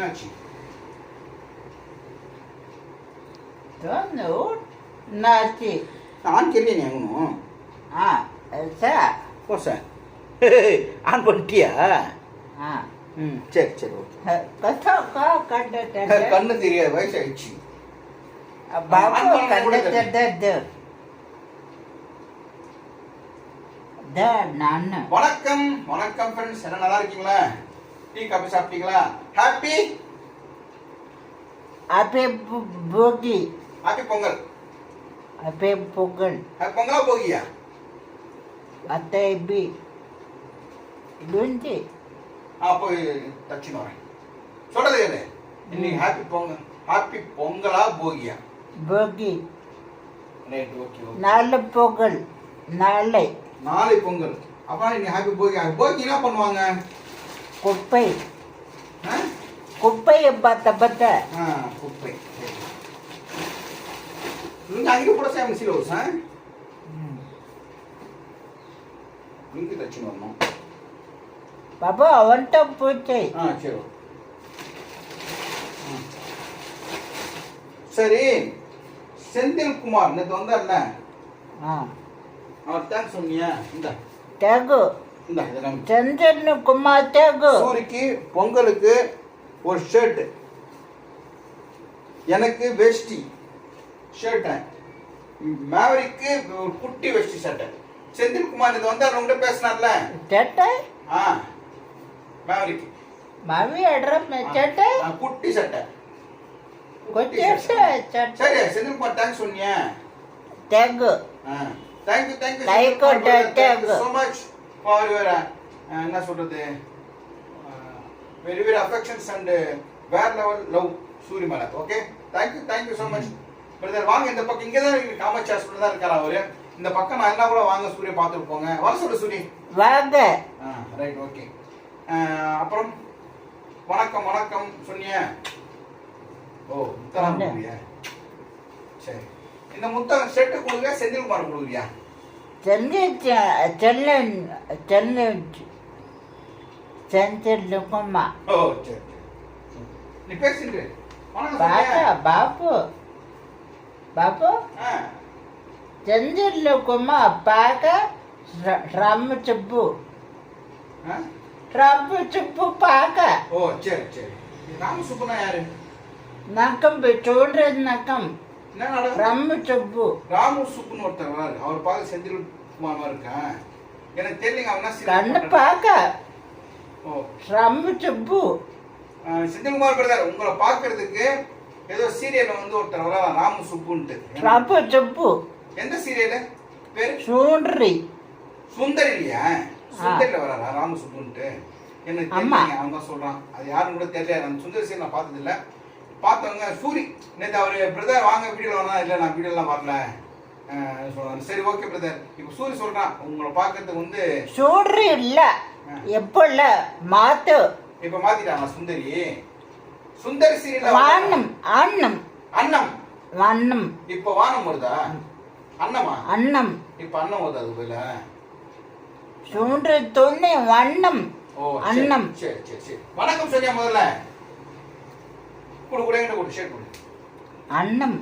என்னாச்சு ஆன் கேள்வி ஆகணும் சரி சரி ஓகே கண்ணு தெரியாது வணக்கம் வணக்கம் ஃப்ரெண்ட்ஸ் என்ன நல்லா இருக்கீங்களா டீ காபி சாப்பிட்டீங்களா ஹாப்பி ஹாப்பி போகி ஹாப்பி பொங்கல் ஹாப்பி பொங்கல் பொங்கலா போகியா அத்தை பி டுவெண்ட்டி ஆ போய் தச்சுன்னு வரேன் சொல்றது கேளு இன்னைக்கு ஹாப்பி பொங்கல் ஹாப்பி பொங்கலா போகியா போகி ரைட் ஓகே நாளை பொங்கல் நாளை நாளை பொங்கல் அப்போ இன்னைக்கு ஹாப்பி போகி போகி என்ன பண்ணுவாங்க குப்பை. குப்பை எಬ್ಬ ತಬ್ಬತ್ತ ಹಾ குப்பை. ನಿಮ್ಗೆ ಆಗಿರೋ ಕೂಡ ಸೇಮ್ ಸಿಲೋಸ್ ಹಾ ನಿಮ್ಗೆ ತಚ್ಚು ನೋಡೋಣ பாபா அவன்கிட்ட போச்சு ஆ சரி. சரி. செந்தில் குமார் நேற்று வந்தார்ல? ஆ. அவர் தேங்க்ஸ் சொன்னியா இந்த. தேங்க்யூ சூரிக்கு பொங்கலுக்கு ஒரு ஷர்ட் எனக்கு வேஷ்டி ஷர்ட்டை மேவரிக்கு ஒரு குட்டி வெஸ்டி சட்டை செந்தில் குமார் இது வந்து அவங்ககிட்ட பேசினார்ல? சட்டை? ஆ மேவரிக்கு. மவி அட்ரஸ் சட்டை? குட்டி சட்டை குட்டி சட்டை சரி செந்தில் குமார் தேங்க்ஸ் சொன்னியா. Thank ah thank you thank you thank you so much for your என்ன சொல்றது? Very very affections and where level love Suriyamalai okay thank you thank you so much brother வாங்க இந்த பக்கம் இங்கே தான் காமாட்சி ஹாஸ்பிட்டல் தான் இருக்காரா அவரு? இந்த பக்கம் நான் என்ன கூட வாங்க சூரிய பார்த்துட்டு போங்க. வர சொல்லு சூரி. వాగ ஆ ரைட் ஓகே அப்புறம் வணக்கம் வணக்கம் சொன்னிய. ஓ சொன்னேன். கொடுக்குறியா? சரி. இந்த முத்தம் செட்டு கொடுங்க செந்தில்குமார் கொடுக்குறியா? చెల్లి చెల్లి చెంచెల్లుకుమ్మ బాట బాపు బాపు. చెంచెల్లుకుమ్మ పాక రమ్మ చెప్పు రమ్మ చెప్పు పాక. నక్కం చూడలేదు నక్కం ராமு சுப்பு. ராமு சுப்புன்னு ஒருத்தர் அவர் பார்க்க செந்தில் குமாரமா இருக்கேன். எனக்கு தெரியலங்க அவனா கண்ணு பார்க்க. ராமு சுப்பு. செந்தில்குமார் பிரதர் உங்களை பார்க்கறதுக்கு ஏதோ சீரியல்ல வந்து ஒருத்தர் வரா ராமு சுப்புன்ட்டு. ராமு எந்த சீரியல் பேரு? சுந்தரி. சுந்தரி இல்லையா சுந்தரியில வராரா ராமு சுப்புன்ட்டு? எனக்கு தெரியுங்க சொல்றான். அது யாரும் கூட தெரியல. நம்ம சுந்தரி சீரியல் நான் பார்த்ததில்லை. பார்த்தவங்க சூரி நேற்று அவர் பிரதர் வாங்க வீடியோ வேணா இல்லை நான் வீடியோலாம் வரல. சொல்றாரு. சரி ஓகே பிரதர் இப்போ சூரி சொல்றான் உங்களை பார்க்கறதுக்கு வந்து சூரி இல்ல எப்போ இல்ல மாத்து. இப்போ மாத்திட்டாங்க சுந்தரி? சுந்தரி சீரியல் வானம் அண்ணம் அண்ணம் வண்ணம். இப்போ வானம் வருதா? அண்ணமா அண்ணம் இப்போ அண்ணம் வருதா அது போல? சூன்று தொண்ணு வண்ணம். ஓ அண்ணம் சரி சரி சரி. வணக்கம் சரியா முதல்ல. கொடு கூட என்கிட்ட கொடு ஷேர் கொடு அண்ணம்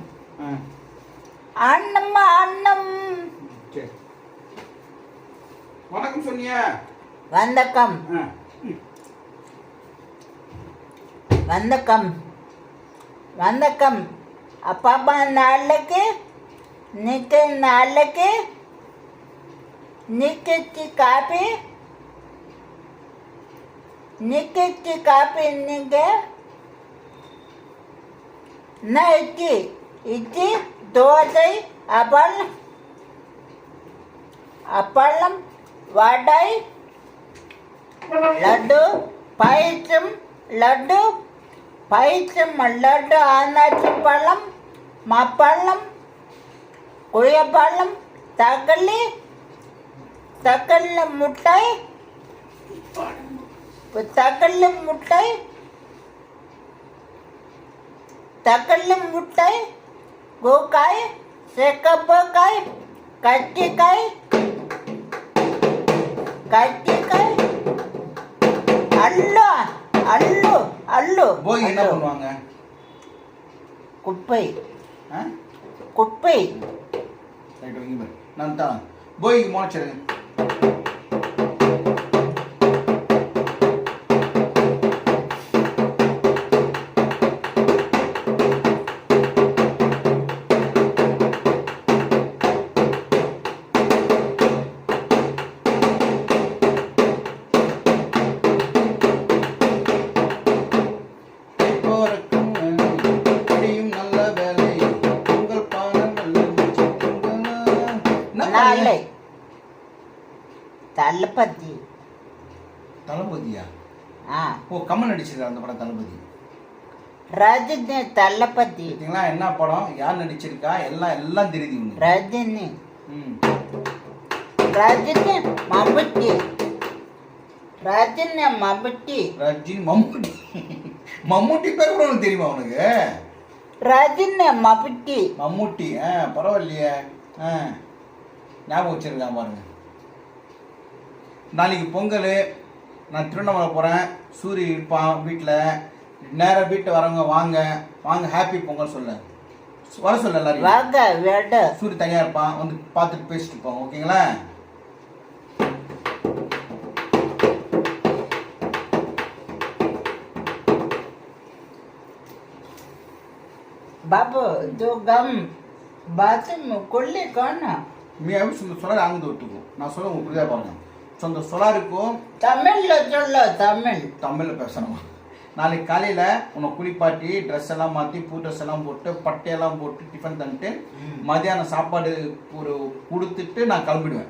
அண்ணம்மா அண்ணம் சரி. வணக்கம் சொன்னியா? வந்தக்கம். வந்தக்கம். வந்தக்கம். அப்பா நாளைக்கு நிக்க நாளைக்கு நிக்கி காப்பி நிக்கி காப்பி நீங்கள் ந இட்டி இட்டி தோசை அபல் அப்பளம் வடை லட்டு பயிற்றும் லட்டு பயிற்றும் லட்டு ஆனாச்சி பழம் மப்பழம் குளியப்பழம் தகளி தக்கல்ல முட்டை தக்கல்ல முட்டை தகலிங்குட்டை கோக்காய் செக்கப்பக்காய் கத்திக்காய் கத்திக்காய் அல்லோ அல்லு அல்லு போய் என்ன பண்ணுவாங்க? குப்பை. குப்பை. நான் தான் போய்க்கு மோனச்சிருங்க தளபதி. தளபதியா? ஆ. ஓ கமல் நடிச்சிருக்காரு அந்த படம் தளபதி. ரஜினி தளபதி. பார்த்தீங்களா என்ன படம்? யார் நடிச்சிருக்கா? எல்லாம் எல்லாம் தெரியுது இவனுக்கு. ரஜினி. ம். ரஜினி மம்புட்டி ரஜினி மம்புட்டி ரஜினி மம்முட்டி. மம்முட்டி பேர் கூட உனக்கு தெரியுமா உனக்கு? ரஜினி மம்புட்டி மம்முட்டி. ஆ பரவாயில்லையே. ஆ. ஞாபகம் வச்சிருக்கான் பாருங்க. நாளைக்கு பொங்கல். நான் திருவண்ணாமலை போகிறேன் சூரிய இருப்பான் வீட்டில் நேராக வீட்டு வரவங்க வாங்க. வாங்க ஹாப்பி பொங்கல் சொல்ல. வர சொல்ல எல்லாரும் வாங்க வேண்ட. சூரிய தனியாக இருப்பான். வந்து பார்த்துட்டு பேசிட்டு இருப்போம். ஓகேங்களா? बाबू जो गम बाथरूम में कोल्ले कौन ना मैं अभी सुन सुना आंग दो तुमको அந்த சொலாருக்கும் தமிழ்ல சொல்லு தமிழ். தமிழில் பேசணும்? நாளைக்கு காலையில் உன்னை குளிப்பாட்டி ட்ரெஸ் எல்லாம் மாற்றி பூ ட்ரெஸ் எல்லாம் போட்டு பட்டையெல்லாம் போட்டு டிஃபன் தந்துட்டு மதியானம் சாப்பாடு ஒரு கொடுத்துட்டு நான் கிளம்பிடுவேன்.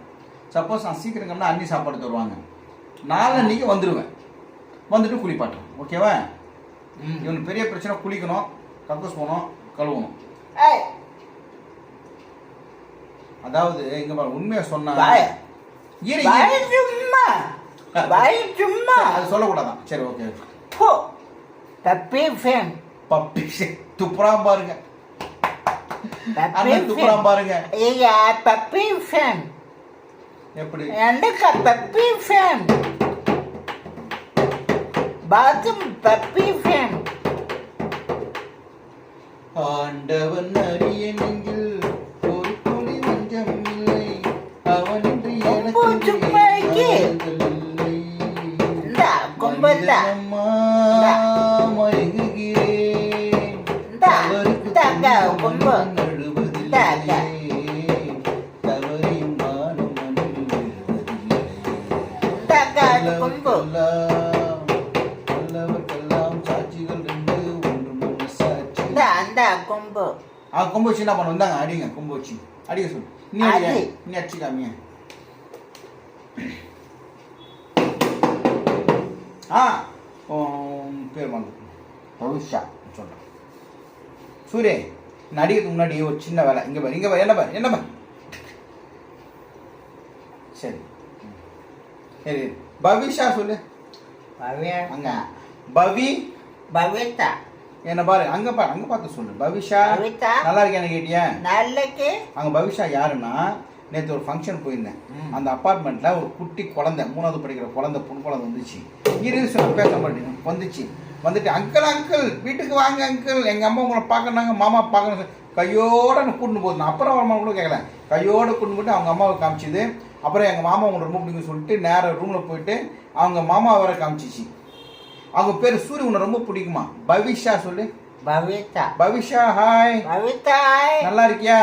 சப்போஸ் நான் சீக்கிரம் கிளம்பினா அன்னி சாப்பாடு தருவாங்க. நாளன்னைக்கு வந்துடுவேன் வந்துட்டு குளிப்பாட்டுறேன் ஓகேவா இவனுக்கு பெரிய பிரச்சனை குளிக்கணும் கக்கூஸ் போகணும் கழுவணும். அதாவது இங்க உண்மையை சொன்னா. இரு, வாய். சும்மா. வாய் சும்மா. அது சொல்லக்கூடாதான். சரி ஓகே போ. பப்பி ஃபேன் பப்பி துப்புறான் பாருங்க. அண்ணன் துப்புறான் பாருங்க. ஐயா பப்பி ஃபேன் எப்படி? எனக்கு puppy fan bathroom puppy fan ஆண்டவன் அரிய நெஞ்சில் கொம்பு. ஆ கொம்பு வச்சு என்ன பண்ண வந்தாங்க அடிங்க கொம்பு வச்சு. அடிக்க சொல்லு. நீ அடிங்க அடி. நீ அடிச்சு ஆ பேர் வந்து பவிஷா சொல்கிறேன் சூரிய நான் அடிக்கிறதுக்கு முன்னாடி ஒரு சின்ன வேலை. இங்கே பாரு இங்கே பாரு என்ன பாரு என்ன பாரு. சரி. சரி பவிஷா சொல்லு. அங்க. பவி? பவிதா. என்ன பாரு அங்க பாரு அங்க பார்த்து சொல்லு. பவிஷா நல்லா இருக்கேன்னு கேட்டியா? நாளைக்கு அங்க பவிஷா யாருன்னா நேற்று ஒரு ஃபங்க்ஷன் போயிருந்தேன். அந்த அப்பார்ட்மெண்ட்ல ஒரு குட்டி குழந்தை மூணாவது படிக்கிற குழந்தை பொண்ணு குழந்தை வந்துச்சு. இரு சொல்ல பேச மாட்டேன் வந்துச்சு. வந்துட்டு அங்கிள் அங்கிள் வீட்டுக்கு வாங்க அங்கிள். எங்க அம்மா உங்களை பார்க்கறாங்க மாமா பார்க்கணும் கையோட கூட்டின்னு போகுது. நான் அப்புறம் வரமா கூட கேட்கல கையோட கூட்டின்னு போட்டு அவங்க அம்மாவை காமிச்சுது. அப்புறம் எங்க மாமா உங்களை ரொம்ப பிடிக்கும் சொல்லிட்டு நேரா ரூம்ல போயிட்டு அவங்க மாமா வர காமிச்சிச்சு. அவங்க பேர் சூரிய. உன்னை ரொம்ப பிடிக்குமா? பவிஷா சொல்லு. பவிதா. பவிஷா ஹாய் பவிதா நல்லா இருக்கியா?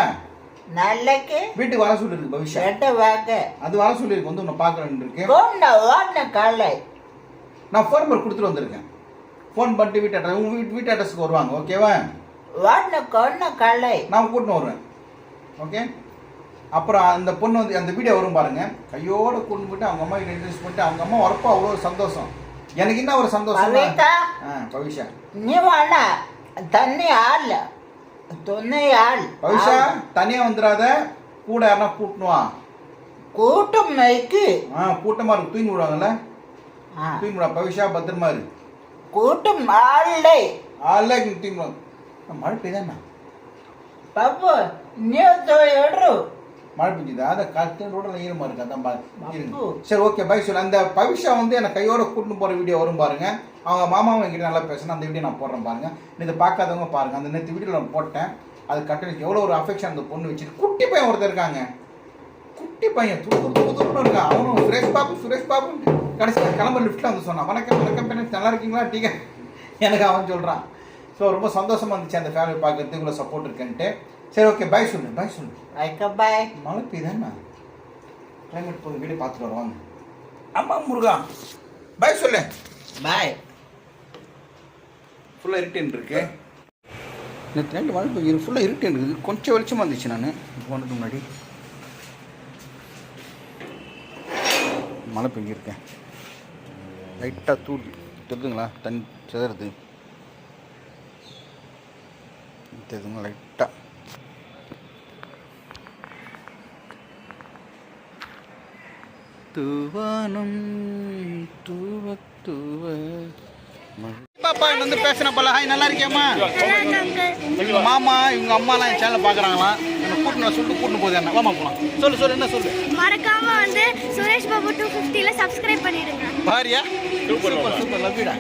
நாளைக்கு வீட்டுக்கு வர சொல்லிருக்கு பவிஷா. ரெண்டு வாங்க அது வர சொல்லியிருக்கு வந்து உன்னை பார்க்கறேன்னு இருக்கு போன ஓடின காலை. நான் ஃபோன் நம்பர் கொடுத்துட்டு வந்திருக்கேன். ஃபோன் பண்ணிட்டு வீட்டு அட்ரஸ் உங்கள் வீட்டு வீட்டு அட்ரஸ்க்கு வருவாங்க ஓகேவா ஓடின கொன்ன காலை. நான் கூட்டின்னு வருவேன் ஓகே அப்புறம் அந்த பொண்ணு வந்து அந்த வீடியோ வரும் பாருங்க. கையோட கொண்டு போயிட்டு அவங்க அம்மா இன்ட்ரடியூஸ் பண்ணிட்டு அவங்க அம்மா வரப்போ அவ்வளோ சந்தோஷம். எனக்கு என்ன ஒரு சந்தோஷம் பவிஷா. நீ வேணா தண்ணி ஆள் துணை ஆள் பவிஷா தனியாக வந்துடாத கூட யாருன்னா கூட்டணுவா கூட்டம் மைக்கு ஆ கூட்டமாக இருக்கு. தூங்கி விடுவாங்கல்ல? தூங்கி விடா பவிஷா பத்திரமா இரு. கூட்டம் ஆளே. ஆல்ல தூங்கி விடுவாங்க. மழை பெய்தாண்ணா பாப்பு நீ எடு மழை பெஞ்சுதா. அதை கத்து ரோட்டில் ஈரமா இருக்கு. அதான் பா- இருங்க. அப்பு. சரி ஓகே பை சொல்லு. அந்த பவிஷா வந்து என்னை கையோட கூட்டின்னு போற வீடியோ வரும் பாருங்க. அவங்க மாமாவும் என்கிட்ட நல்லா பேசணும் அந்த வீடியோ நான் போடுறேன் பாருங்க. இதை பார்க்காதவங்க பாருங்க. அந்த நேற்று வீடியோ நான் போட்டேன். அது கட்டணம் எவ்வளோ ஒரு அஃபெக்ஷன் அந்த பொண்ணு வச்சுட்டு. குட்டி பையன் ஒருத்தர் இருக்காங்க. குட்டி பையன். துரு துரு துரு துருன்னு இருக்கான் அவனும் சுரேஷ் பாபு சுரேஷ் பாபு. கடைசியில் கிளம்ப லிஃப்ட்டில் வந்து சொன்னான். வணக்கம் வணக்கம் பெண்ணு. நல்லா இருக்கீங்களா? டீக்க எனக்கு அவன் சொல்கிறான் ஸோ ரொம்ப சந்தோஷமா இருந்துச்சு அந்த ஃபேமிலி பார்க்கறதுக்கு. இவ்வளோ சப்போர்ட் இருக்குன்ட்டு. சரி ஓகே பாய் சொல்லு பாய் சொல்லு. ஐக்க பாய் மழை பெய்யுதாண்ணா கிளைமேட் போதும் வீடு பார்த்துட்டு வருவாங்க ஆமா முருகா. பாய் சொல்லு. பாய் ஃபுல்லாக இருட்டேன் இருக்கு. நேற்று நைட்டு மழை பெய்யுது ஃபுல்லாக இருட்டேன் இருக்குது. கொஞ்சம் வெளிச்சமாக இருந்துச்சு நான். போனதுக்கு முன்னாடி. மழை பெய்யிருக்கேன் லைட்டாக தூள் தெரியுதுங்களா தண்ணி சிதறது. தெரியுதுங்களா லைட்டாக தூவானம் தூவ தூவ பாப்பா என்ன வந்து பேசுன போல. ஹாய் நல்லா இருக்கியாம்மா? இவங்க மாமா இவங்க அம்மாலாம் என் சேனல் பார்க்குறாங்களாம் என்ன கூட்டினு சொல்லிட்டு கூட்டின்னு போகுது என்ன? வாமா போகலாம் சொல்லு சொல்லு என்ன சொல்லு? மறக்காம வந்து சுரேஷ் பாபு டூ ஃபிஃப்டியில் சப்ஸ்கிரைப் பண்ணிடுங்க. பாரியா? சூப்பர் சூப்பர் லவ்யூடா.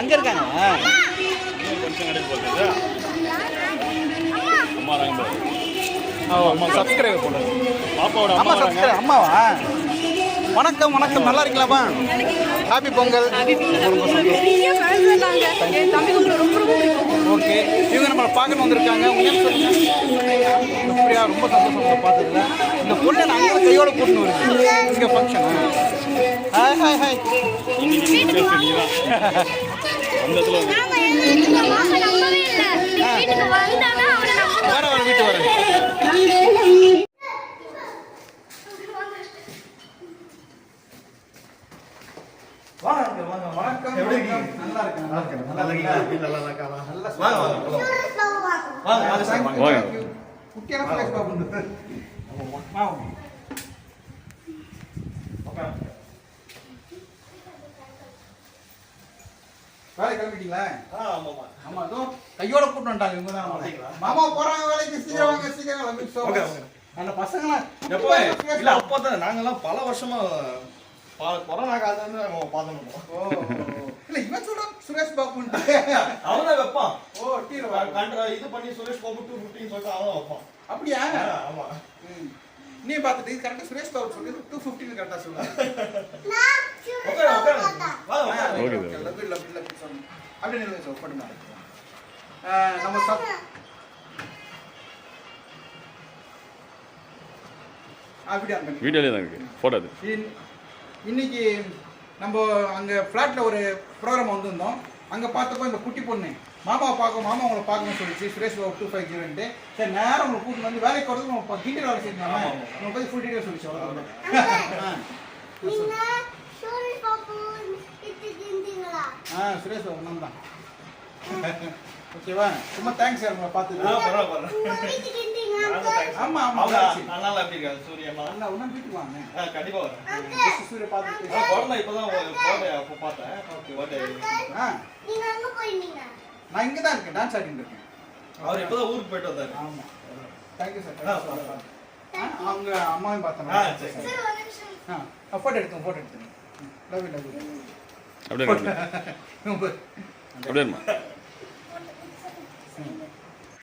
அங்கே இருக்காங்க. அம்மா சப்ஸ்கிரைப் பண்ணுங்க பாப்பாவோட அம்மா சப்ஸ்கிரைப் அம்மாவா? வணக்கம் வணக்கம். நல்லா இருக்கீங்களாப்பா? ஹாப்பி பொங்கல். ஓகே இவங்க நம்மளை பார்க்கணும் வந்திருக்காங்க. அப்படியா? ரொம்ப சந்தோஷம். உங்களை பார்த்ததுல. இந்த பொண்ணை நான் அங்கே கையோட கூட்டின்னு வருது இங்கே ஃபங்க்ஷன் ஹாய் ஹாய் ஹாய் அந்த இடத்துல நாம எங்க மாமா நம்பவே இல்லை நீங்க வீட்டுக்கு வந்தாதான் அவனை நம்ப வர வர வீட்டு வரேன் வாங்க வாங்க வணக்கம் எப்படி இருக்கீங்க? நல்லா இருக்கேன் நல்லா இருக்கேன் நல்லா எல்லாம் நல்லா இருக்காங்களா? நல்லா வாங்க, வாங்க. வாங்க. வாங்க, வாங்க. குட்டியான flash பாபு உண்டு. வாங்க. வேலை கிளம்பிட்டீங்களா ஆ, ஆமாம்மா. ஆமா அதோ கையோட கூட்டு வந்துட்டாங்க இவங்க தான்? மாமா போறாங்க வேலைக்கு சீக்கிரம் வாங்க சீக்கிரம். அந்த பசங்களாம் எப்போ? இல்ல, அப்போதான் நாங்கெல்லாம் பல வருஷமா கொரோனா காலத்துல பார்த்தோம் ஓ, இல்ல இவன் சொல்றான் சுரேஷ் பாபுன்ட்டு அவன் வைப்பான். ஓ டீல இது பண்ணி சுரேஷ் பாபு டூ ஃபிஃப்டின்னு சொல்லிட்டு அவன் வைப்பான். அப்படியா? ஆமா. நீ பார்த்துட்டு கரெக்டாக சுரேஷ் பாபு சொல்லி. டூ ஃபிஃப்டின்னு கரெக்டாக அப்படியே நில்லுங்க சார் பண்ணுங்க நம்ம சப் அப்படியே? வீடியோலே தான் இருக்கு. ஃபோட்டோ அது இன்- இன்னைக்கு நம்ம அங்கே ஃப்ளாட்டில் ஒரு ப்ரோக்ராம் வந்திருந்தோம். அங்கே பார்த்தப்போ இந்த குட்டி பொண்ணு மாமாவை பார்க்க மாமா உங்களை பார்க்கணும்னு சொல்லிச்சு. சுரேஷ் பாபு டூ ஃபைவ் ஜீரோன்ட்டு சரி நேரம் உங்களை கூட்டிட்டு வந்து வேலைக்கு வரது நம்ம கிண்டல் வேலை செய்யணும்? ஆமா, ஆமா. உங்களை போய் ஃபுல் டீட்டெயில் சொல்லிச்சு ஆ. சுரேஷ் பாபு நான் தான் ஓகேவா? ரொம்ப தேங்க்ஸ் சார் உங்களை ஆ, ஆமா ஆமா. அவங்க சரி. அண்ணாலாம் எப்படி இருக்காங்க சூரிய அண்ணா ஒன்றா வீட்டுக்கு வாங்க. கண்டிப்பா வரேன். சூரிய பார்த்துட்டு ஆ, குழந்தை இப்பதான் போட்டோ அப்போ பார்த்தேன். ஓகே ஆ. நீங்க அங்க போயிருந்தீங்க நான் இங்கே தான் இருக்கேன் டான்ஸ் ஆடிட்டு இருக்கேன். அவர் இப்பதான் ஊருக்கு போயிட்டு வந்தாரு. ஆமாம் தேங்க்யூ சார் ஆ, பரவாயில்ல. அவங்க அம்மாவையும் பார்த்தேன். சரி, சரி. சார் ஒரு நிமிஷம். ஆ ஃபோட்டோ எடுத்துங்க ஃபோட்டோ எடுத்துங்க லவ் யூ லவ் யூ அப்படியே. அப்படியே இருமா.